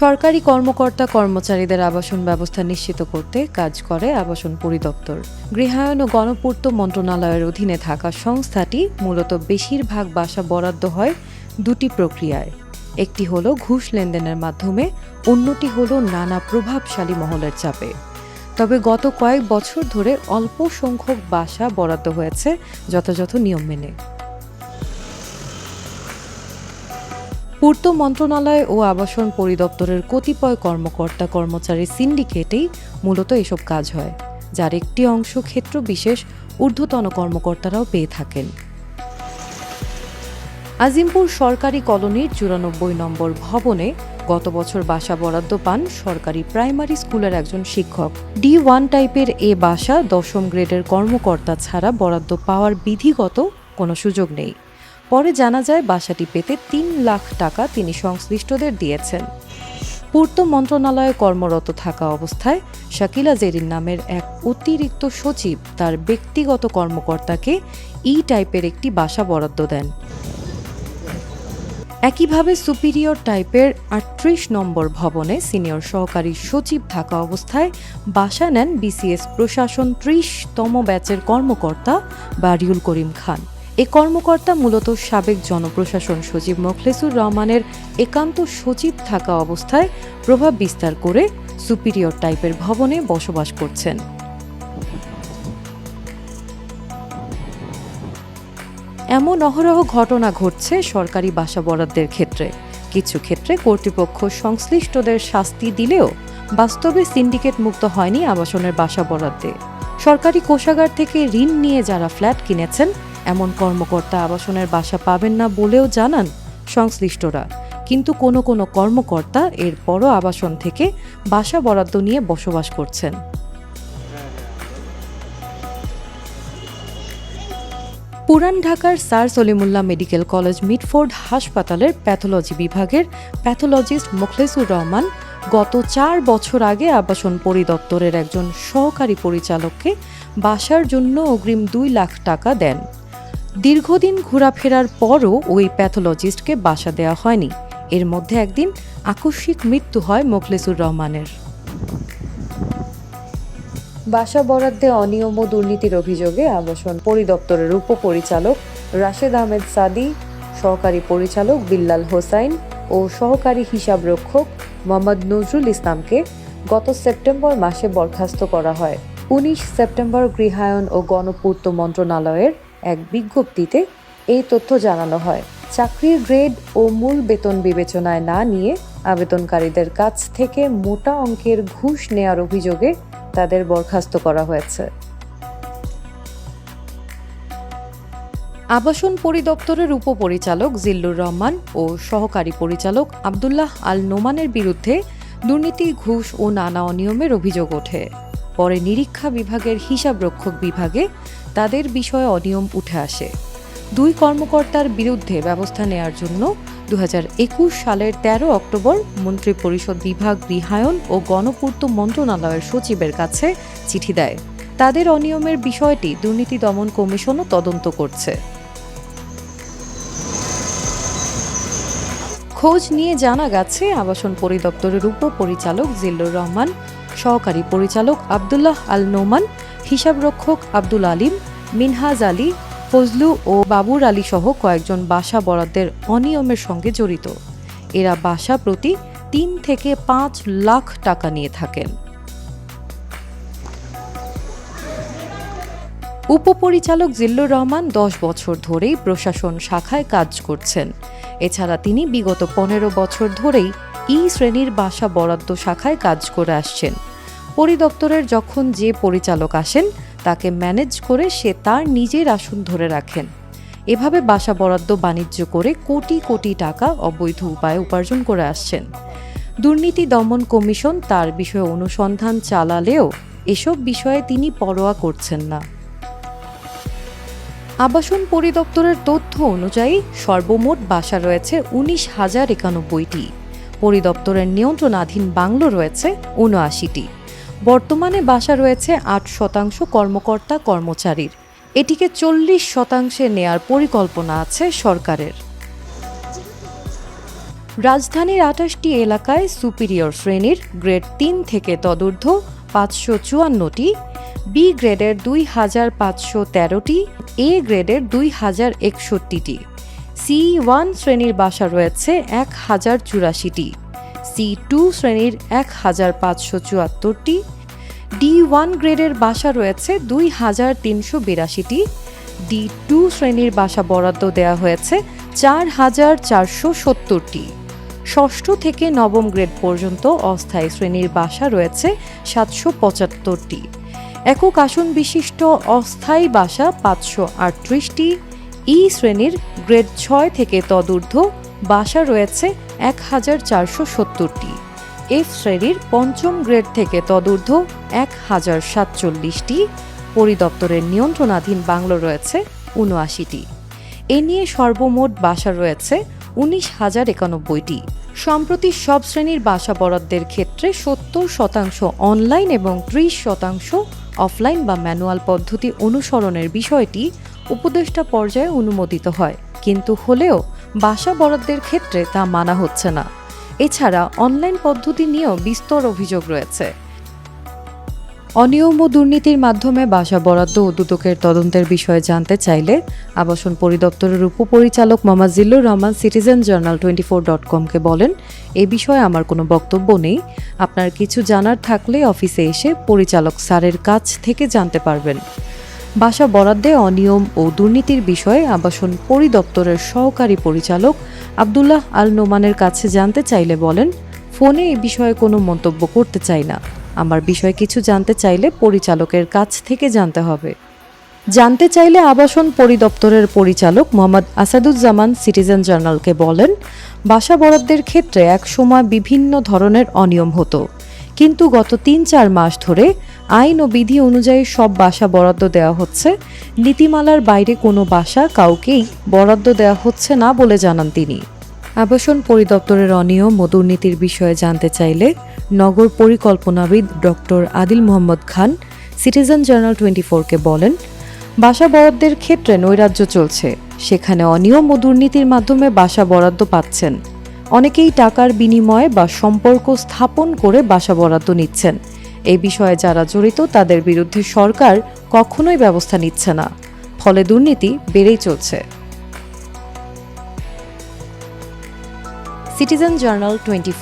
সরকারি কর্মকর্তা কর্মচারীদের আবাসন ব্যবস্থা নিশ্চিত করতে কাজ করে আবাসন পরিদপ্তর। গৃহায়ন ও গণপূর্ত মন্ত্রণালয়ের অধীনে থাকা সংস্থাটি মূলত বেশিরভাগ বাসা বরাদ্দ হয় দুটি প্রক্রিয়ায়। একটি হলো ঘুষ লেনদেনের মাধ্যমে, অন্যটি হলো নানা প্রভাবশালী মহলের চাপে। তবে গত কয়েক বছর ধরে অল্প সংখ্যক বাসা বরাদ্দ হয়েছে যথাযথ নিয়ম মেনে। পূর্ত মন্ত্রণালয় ও আবাসন পরিদপ্তরের কতিপয় কর্মকর্তা কর্মচারী সিন্ডিকেটেই মূলত এসব কাজ হয়, যার একটি অংশ ক্ষেত্র বিশেষ ঊর্ধ্বতন কর্মকর্তারাও পেয়ে থাকেন। আজিমপুর সরকারি কলোনির চুরানব্বই নম্বর ভবনে গত বছর বাসা বরাদ্দ পান সরকারি প্রাইমারি স্কুলের একজন শিক্ষক। ডি ওয়ান টাইপের এ বাসা দশম গ্রেডের কর্মকর্তা ছাড়া বরাদ্দ পাওয়ার বিধিগত কোনো সুযোগ নেই। পরে জানা যায় বাসাটি পেতে তিন লাখ টাকা তিনি সংশ্লিষ্টদের দিয়েছেন। পূর্ত মন্ত্রণালয়ে কর্মরত থাকা অবস্থায় শাকিলা জেরিন নামের এক অতিরিক্ত সচিব তার ব্যক্তিগত কর্মকর্তাকে ই টাইপের একটি বাসা বরাদ্দ দেন। একইভাবে সুপিরিয়র টাইপের আটত্রিশ নম্বর ভবনে সিনিয়র সহকারী সচিব থাকা অবস্থায় বাসা নেন বিসিএস প্রশাসন ত্রিশতম ব্যাচের কর্মকর্তা বারিউল করিম খান। এ কর্মকর্তা মূলত সাবেক জনপ্রশাসন সচিব মোখলেসুর রহমানের একান্ত সচিব থাকা অবস্থায় প্রভাব বিস্তার করে সুপিরিয়র টাইপের ভবনে বসবাস করছেন। এমন অহরহ ঘটনা ঘটছে সরকারি বাসা বরাদ্দের ক্ষেত্রে। কিছু ক্ষেত্রে কর্তৃপক্ষ সংশ্লিষ্টদের শাস্তি দিলেও বাস্তবে সিন্ডিকেট মুক্ত হয়নি আবাসনের বাসা বরাদ্দে। সরকারি কোষাগার থেকে ঋণ নিয়ে যারা ফ্ল্যাট কিনেছেন এমন কর্মকর্তা আবাসনের বাসা পাবেন না বলেও জানান সংশ্লিষ্টরা। কিন্তু কোনো কোনো কর্মকর্তা এর এরপরও আবাসন থেকে বাসা বরাদ্দ নিয়ে বসবাস করছেন। পুরান ঢাকার sir Salimullah medical college Mitford হাসপাতালের প্যাথোলজি বিভাগের প্যাথোলজিস্ট মোখলেসুর রহমান গত চার বছর আগে আবাসন পরিদপ্তরের একজন সহকারী পরিচালককে বাসার জন্য অগ্রিম দুই লাখ টাকা দেন। দীর্ঘদিন ঘোরাফেরার পরও ওই প্যাথোলজিস্টকে বাসা দেওয়া হয়নি। এর মধ্যে একদিন আকস্মিক মৃত্যু হয় মোখলেসুর রহমানের। বাসা বরাদ্দে অনিয়ম ও দুর্নীতির অভিযোগে আবাসন পরিদপ্তরের উপপরিচালক রাশেদ আহমেদ সাদি, সহকারী পরিচালক বিল্লাল হোসাইন ও সহকারী হিসাবরক্ষক মোহাম্মদ নজরুল ইসলামকে গত সেপ্টেম্বর মাসে বরখাস্ত করা হয়। উনিশ সেপ্টেম্বর গৃহায়ন ও গণপূর্ত মন্ত্রণালয়ের এক বিজ্ঞপ্তিতে এই তথ্য জানানো হয়। চাকরির গ্রেড ও মূল বেতন বিবেচনায় না নিয়ে আবেদনকারীদের কাছ থেকে মোটা অঙ্কের ঘুষ নেয়ার অভিযোগে তাদের বরখাস্ত করা হয়েছে। আবাসন পরিদপ্তরের উপপরিচালক জিল্লুর রহমান ও সহকারী পরিচালক আবদুল্লাহ আল নোমানের বিরুদ্ধে দুর্নীতি, ঘুষ ও নানা অনিয়মের অভিযোগ ওঠে। পরে নিরীক্ষা বিভাগের হিসাবরক্ষক বিভাগে তাদের বিষয়ে অনিয়ম উঠে আসে। দুই কর্মকর্তার বিরুদ্ধে ব্যবস্থা নেয়ার জন্য দু হাজার একুশ সালের ১৩ অক্টোবর মন্ত্রিপরিষদ বিভাগ গৃহায়ন ও গণপূর্ত মন্ত্রণালয়ের সচিবের কাছে চিঠি দেয়। তাদের অনিয়মের বিষয়টি দুর্নীতি দমন কমিশনও তদন্ত করছে। খোঁজ নিয়ে জানা গেছে, আবাসন পরিদপ্তরের উপপরিচালক জিল্লুর রহমান সহকারী পরিচালক আবদুল্লাহ আল নোমান হিসাবরক্ষক আব্দুল আলিম, মিনহাজ আলী, ফজলু ও বাবুর আলী সহ কয়েকজন বাসা বরাদ্দের অনিয়মের সঙ্গে জড়িত। এরা বাসা প্রতি তিন থেকে পাঁচ লাখ টাকা নিয়ে থাকেন। উপপরিচালক জিল্লুর রহমান দশ বছর ধরেই প্রশাসন শাখায় কাজ করছেন। এছাড়া তিনি বিগত পনেরো বছর ধরেই ই শ্রেণির বাসা বরাদ্দ শাখায় কাজ করে আসছেন। পরিদপ্তরের যখন যে পরিচালক আসেন, তাকে ম্যানেজ করে সে তার নিজের আসন ধরে রাখেন। এভাবে বাসা বরাদ্দ বাণিজ্য করে কোটি কোটি টাকা অবৈধ উপায়ে উপার্জন করে আসছেন। দুর্নীতি দমন কমিশন তার বিষয়ে অনুসন্ধান চালালেও এসব বিষয়ে তিনি পরোয়া করছেন না। আবাসন পরিদপ্তরের তথ্য অনুযায়ী সর্বমোট বাসা রয়েছে উনিশ হাজার একানব্বইটি। পরিদপ্তরের নিয়ন্ত্রণাধীন বাংলো রয়েছে উনআশিটি। বর্তমানে বাসা রয়েছে আট শতাংশ কর্মকর্তা কর্মচারীর। এটিকে চল্লিশ শতাংশে নেয়ার পরিকল্পনা আছে সরকারের। রাজধানীর আঠাশটি এলাকায় সুপিরিয়র শ্রেণির গ্রেড তিন থেকে তদূর্ধ্ব পাঁচশো চুয়ান্নটি, বি গ্রেডের দুই হাজার পাঁচশো তেরোটি, এ গ্রেডের দুই হাজার একষট্টিটি। সি ওয়ান শ্রেণির বাসা রয়েছে এক হাজার চুরাশিটি, সি টু শ্রেণির এক হাজার পাঁচশো চুয়াত্তরটি, ডি ওয়ান গ্রেডের বাসা রয়েছে দুই হাজার তিনশো বিরাশিটি, ডি টু শ্রেণির বাসা বরাদ্দ দেওয়া হয়েছে চার হাজার চারশো সত্তরটি। ষষ্ঠ থেকে নবম গ্রেড পর্যন্ত অস্থায়ী শ্রেণির বাসা রয়েছে সাতশো পঁচাত্তরটি। একক আসন বিশিষ্ট অস্থায়ী বাসা পাঁচশো আটত্রিশটি ই শ্রেণির গ্রেড ছয় থেকে তদূর্ধ্ব বাসা রয়েছে এক হাজার চারশো সত্তরটি এফ শ্রেণির পঞ্চম গ্রেড থেকে তদূর্ধ্ব এক হাজার সাতচল্লিশটি পরিদপ্তরের নিয়ন্ত্রণাধীন বাংলো রয়েছে উনআশিটি এ নিয়ে সর্বমোট বাসা রয়েছে উনিশ হাজার একানব্বইটি। সম্প্রতি সব শ্রেণির বাসা বরাদ্দের ক্ষেত্রে সত্তর শতাংশ অনলাইন এবং ত্রিশ শতাংশ অফলাইন বা ম্যানুয়াল পদ্ধতি অনুসরণের বিষয়টি উপদেষ্টা পর্যায়ে অনুমোদিত হয়, কিন্তু হলেও বাসা বরাদ্দের ক্ষেত্রে তা মানা হচ্ছে না। এছাড়া অনলাইন পদ্ধতি নিয়েও বিস্তর অভিযোগ রয়েছে। অনিয়ম ও দুর্নীতির মাধ্যমে বাসা বরাদ্দ ও দুদকের তদন্তের বিষয়ে জানতে চাইলে আবাসন পরিদপ্তরের উপপরিচালক Mohammad Zillur Rahman, citizen journal twenty four dot কমকে বলেন, এ বিষয়ে আমার কোনো বক্তব্য নেই। আপনার কিছু জানার থাকলে অফিসে এসে পরিচালক স্যারের কাছ থেকে জানতে পারবেন। বাসা বরাদ্দে অনিয়ম ও দুর্নীতির বিষয়ে আবাসন পরিদপ্তরের সহকারী পরিচালক আবদুল্লাহ আল নোমানের কাছে জানতে চাইলে বলেন, ফোনে এই বিষয়ে কোনো মন্তব্য করতে চাই না। আমার বিষয়ে কিছু জানতে চাইলে পরিচালকের কাছ থেকে জানতে হবে। জানতে চাইলে আবাসন পরিদপ্তরের পরিচালক মোহাম্মদ আসাদুজ্জামান সিটিজেন জার্নালকে বলেন, বাসা বরাদ্দের ক্ষেত্রে একসময় বিভিন্ন ধরনের অনিয়ম হতো। কিন্তু গত তিন চার মাস ধরে আইন ও বিধি অনুযায়ী সব বাসা বরাদ্দ দেওয়া হচ্ছে। নীতিমালার বাইরে কোনো বাসা কাউকেই বরাদ্দ দেওয়া হচ্ছে না বলে জানান তিনি। আবাসন পরিদপ্তরের অনিয়ম ও দুর্নীতির বিষয়ে জানতে চাইলে নগর পরিকল্পনাবিদ doctor Adil Mohammad Khan, citizen journal twenty ফোরকে বলেন, বাসা বরাদ্দের ক্ষেত্রে নৈরাজ্য চলছে। সেখানে অনিয়ম ও দুর্নীতির মাধ্যমে বাসা বরাদ্দ পাচ্ছেন। অনেকেই টাকার বিনিময়ে বা সম্পর্ক স্থাপন করে বাসা বরাদ্দ নিচ্ছেন। এই বিষয়ে যারা জড়িত, তাদের বিরুদ্ধে সরকার কখনোই ব্যবস্থা নিচ্ছে না। ফলে দুর্নীতি বেড়েই চলছে। Citizen journal twenty